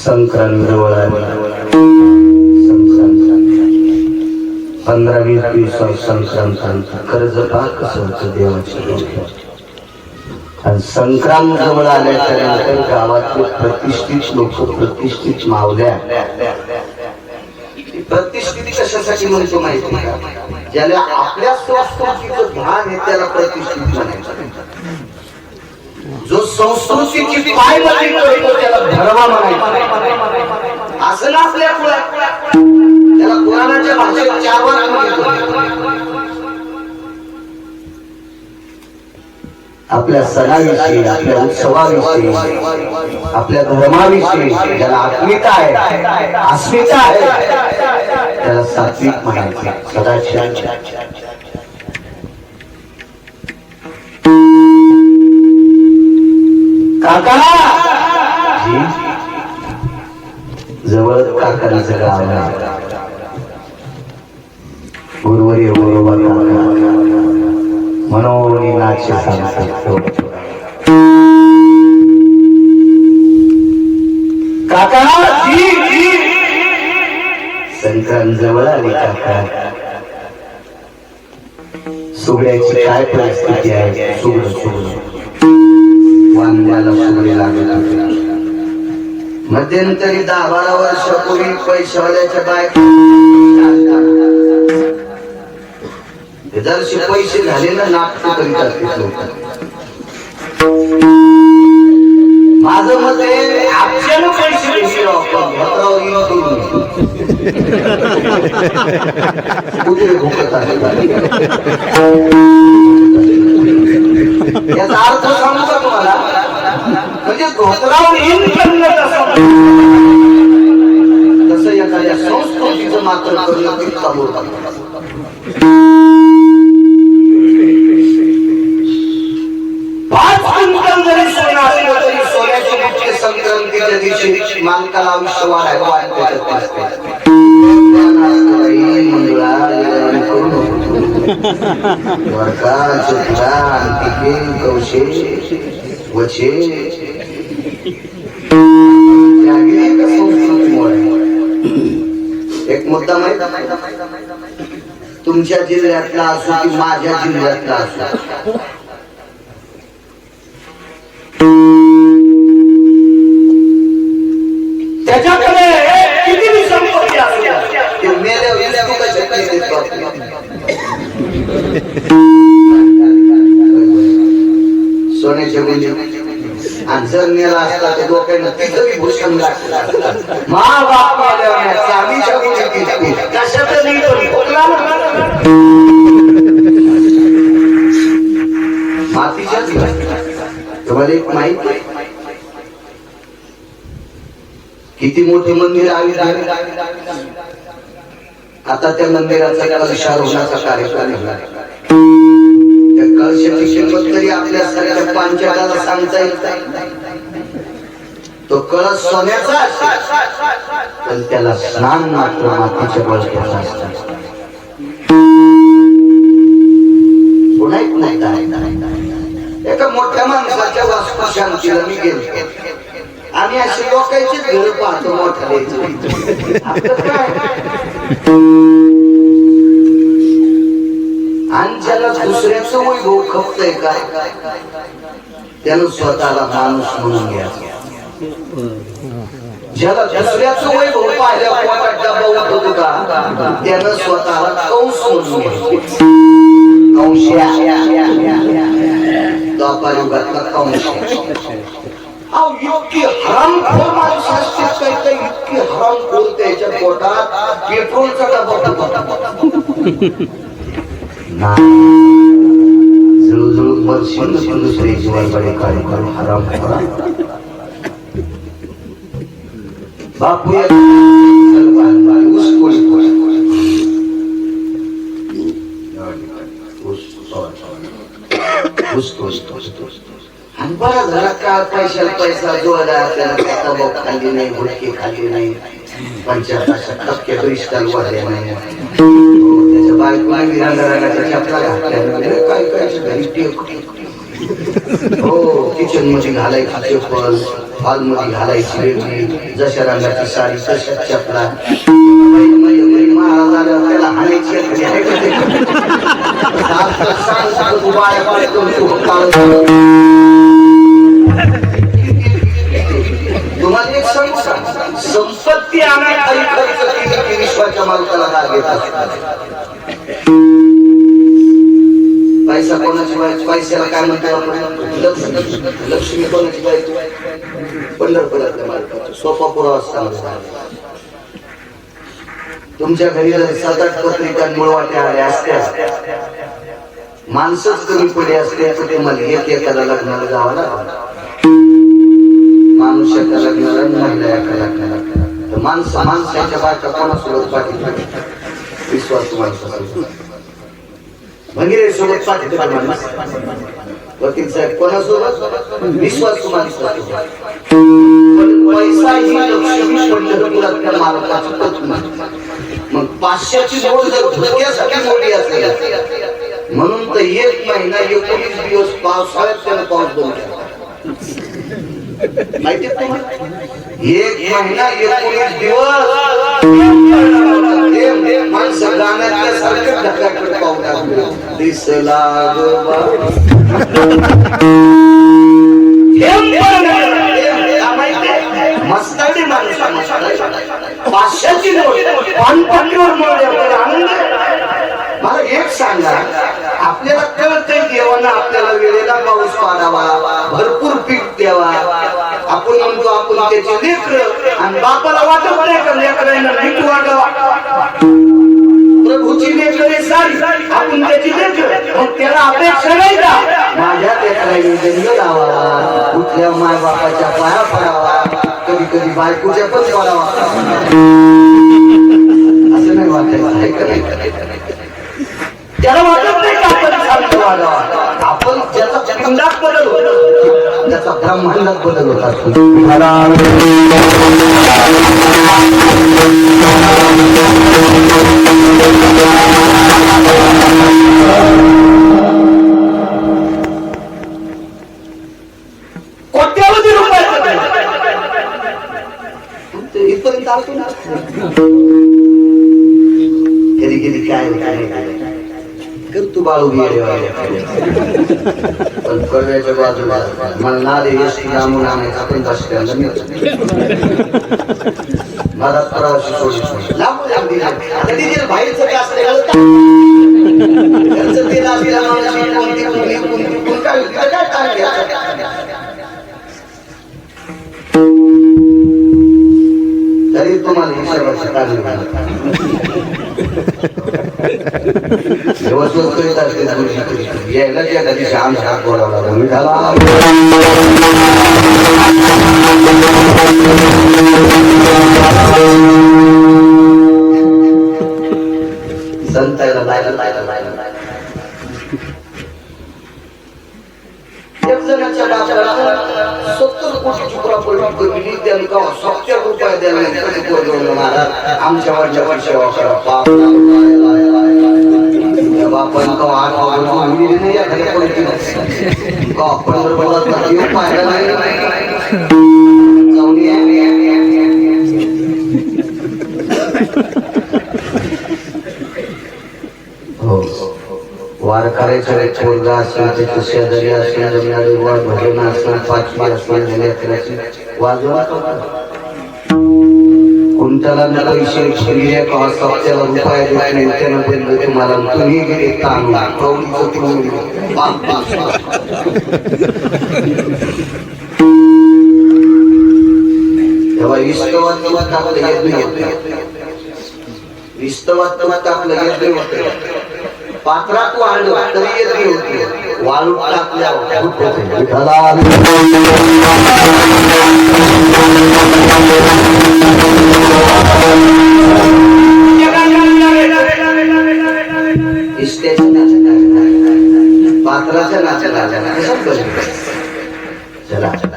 संक्रांत जवळ आली संक्रांत पंधरा वीस दिवसात संक्रांत कर्ज पाक कसं देवाची आणि संक्रांत जवळ आल्याच्यानंतर गावातले प्रतिष्ठित लोक प्रतिष्ठित मावल्या प्रतिष्ठित कशासाठी म्हणतो माहिती ज्याला आपल्या संस्कृतीचं भान आहे त्याला प्रतिष्ठित म्हणायचं. संस्कृतीची पाय म्हणजे करतो त्याला धर्मा म्हणायचं. असं ना आपल्या कुळात त्याला कुराणाच्या भाषेत चार वर आपल्या सणाविषयी आपल्या उत्सवाविषयी आपल्या धर्माविषयी ज्याला आत्मिता आहे अस्मिता आहे त्याला सात्विक म्हणायचे. सदाशिवांच्या काका! जवळ काकांचं गाव आहे. गुरुवर्य बरोबर मनोनी नाट्य सांगतो. काका! जी जी. संक्रांत जवळ आली काका. सुगड्याची काय परिस्थिती आहे? सुगड सुगड. वांद्याला सुगडी लागत मध्यंतरी दहा बारा वर्षापूर्वी पैशावाल्याच्या बाय जरशी पैसे झाले ना नाटक करीत माझं मत आहे आपल्याला पैसे हो भद्रावर येऊन भुकत आहे? याचा अर्थ सांगू म्हणजे धोत्रावर येऊन करणं तसं एखाद्या संस्कृतीचं मात्र करणं तितका मोठा पाच क्विंटल जरी सोनं असलं तरी सोन्याची मुख्य संक्रांतीच्या दिवशी मालकाला आयुष्य वाढायला वाढत असते मंगळा द्वारका चोपडा अंतिके कौशे वचे एका संस्कृतीमुळे. एक मुद्दा माहीत तुमच्या जिल्ह्यातला असो की माझ्या जिल्ह्यातला असो त्याच्याकडे किती बी संपत्ती असू द्या, ते मेल्या वेल्या कशा काय देतो आपल्याला? सोन्याचे गुंजे आणि जर नेला असता तर डोक्यानं तिथं बी भूषण मा बाप आल्यावर चांदीच्या गुंजे किती? कशाचं नाही पण भोगला मातीच्याच तुम्हाला एक माहिती किती मोठे मंदिर आहे आता त्या मंदिराचा कलशार होण्याचा कार्यक्रम आहे. त्या कलशाची किंमत तरी आपल्या सगळ्या पांचाला सांगता येत नाही. तो कळस सोन्याचा असेल, पण त्याला स्नान मात्र मातीच्या बळक्याचा असतात एका मोठ्या माणसाच्या वास्तुशांतीला मी गेलो. आम्ही अशी लोकांचीच घर पाहतो मोठ्या आणि ज्याला दुसऱ्याच वैभव खपतय काय? त्यानं स्वतःला माणूस म्हणून घ्यायचं. ज्याला दुसऱ्याच वैभव पाहिल्या पोटात डबा उठवतो का त्यानं स्वतःला कंस म्हणून घ्यायचं कंश अहो इतकी हरामखोर असते काही काही इतकी हरामखोर त्याच्या पोटात पेट्रोलचा डबा जुळजुळ मरशील दुसरे जीवाकडे हराम बापू एक ऊस कोळी कोळी. आणि का? पैशाला पैसा नाही गुटकी खाली नाही. पंचायत टक्के क्रिस्टल वाढले नाही. त्याच्या बायको रंगारंगाच्या चपला घातल्या. वगैरे काय काय घरी टेक हो किचनमध्ये घालायची चप्पल हॉलमध्ये घालायची वेगळी जशा रंगाची साडी तशा चपला. महाराज त्याला हाणायची तुम्हाला एक संपत्ती आणण्याखाली विश्वाच्या मालकाला राग येत पैसा कोणाची बायको पैशाला काय म्हणतो आपण? लक्ष्मी. लक्ष्मी कोणाची बायको पंढरपुरातल्या मालकाचं. सोपा पुरावा असताना तुमच्या घरी जर सात आठ पत्रिका मुळवाट्या आल्या असत्या माणसंच कमी पडले असते तर तुम्हाला एक एखादा लग्नाला जावं लागलं माणूस एका लग्नाला महिला एका लग्नाला. माणसं माणसाच्या बायका कोणासोबत पाठी विश्वास माणसासोबत. भंगिरे सोबत पाठी माणूस वकील साहेब कोणासोबत? विश्वास पैसा ही लक्ष्मी पंढरपुरातल्या मालकाची पत्नी मग पाचशेची जोड जर धोक्यासाठी मोठी असेल म्हणून तर एक महिना एकोणीस दिवस पावसाळ्यात त्याला पाऊस दोन माहिती एक महिना एकोणीस दिवस माणसं गाण्यातल्या सारखं ढगाकडे पाहू लागले दिसला ग बा. पाचशेची नोट पानपट्टीवर मिळवली आपल्याला आनंद मला एक सांगा आपल्याला कळतंय देवानं आपल्याला वेळेला पाऊस पाडावा भरपूर पीक द्या त्याचे लेकर आणि बापाला वाटत नाही का लेकरांना नीट वागावा प्रभूची लेकर सारी आपण त्याची लेकर. मग त्याला अपेक्षा नाही का? माझ्या लेकरांनी जन्म लावा. कुठल्या माय बापाच्या पाया पडावा. कधी कधी बायकोच्या पण पडावा असं नाही वाटायचं त्याला वाटत नाही का आपण शांत वागावा? त्याचा ब्रह्मांडात बदल होत. असतो कोट्यावधी इथपर्यंत ना. कधी कधी काय काय. करतो तू बाळू पण कळव्याच्या बाजूला मला नादे यश लांबून आणायचा पण बस मिळतो प्रवासी लांब दिला आता तिथे बाहेरचं काय घरचं तेल कोणती कोणी काय काय तरी तुम्हाला हिशोबाची काळजी दिवसभर करीत असते गुरुजी करीत. यायला त्या कधी श्याम हात बोलावला मी झाला संतायला लायला लायला लायला लायला एक जणाच्या बापाला सत्तर कोटीची प्रॉपर्टी कमी त्यांनी का सत्तर रुपये द्यायला नाही कधी पोरगं महाराज आमच्या वडिलांची बाप का नाही एखाद्या का नाही जाऊन हो वार करायचं रे पोरगा असणार त्याची शेजारी असणार जमिनारी भजन असणार पाचवी असणार वाजवा तुमच्याला पैसे शिरिया किंवा सत्याला रुपये देत नाही त्यानं तुम्हाला तुम्ही गेले तांदूळ तेव्हा टाकलं येत नाही इस्तवात टाकलं येत नाही पात्रात वाढलं तरी येत नाही होती वाळू टाकल्यावर राज चला चला नाच्या नाच्या चला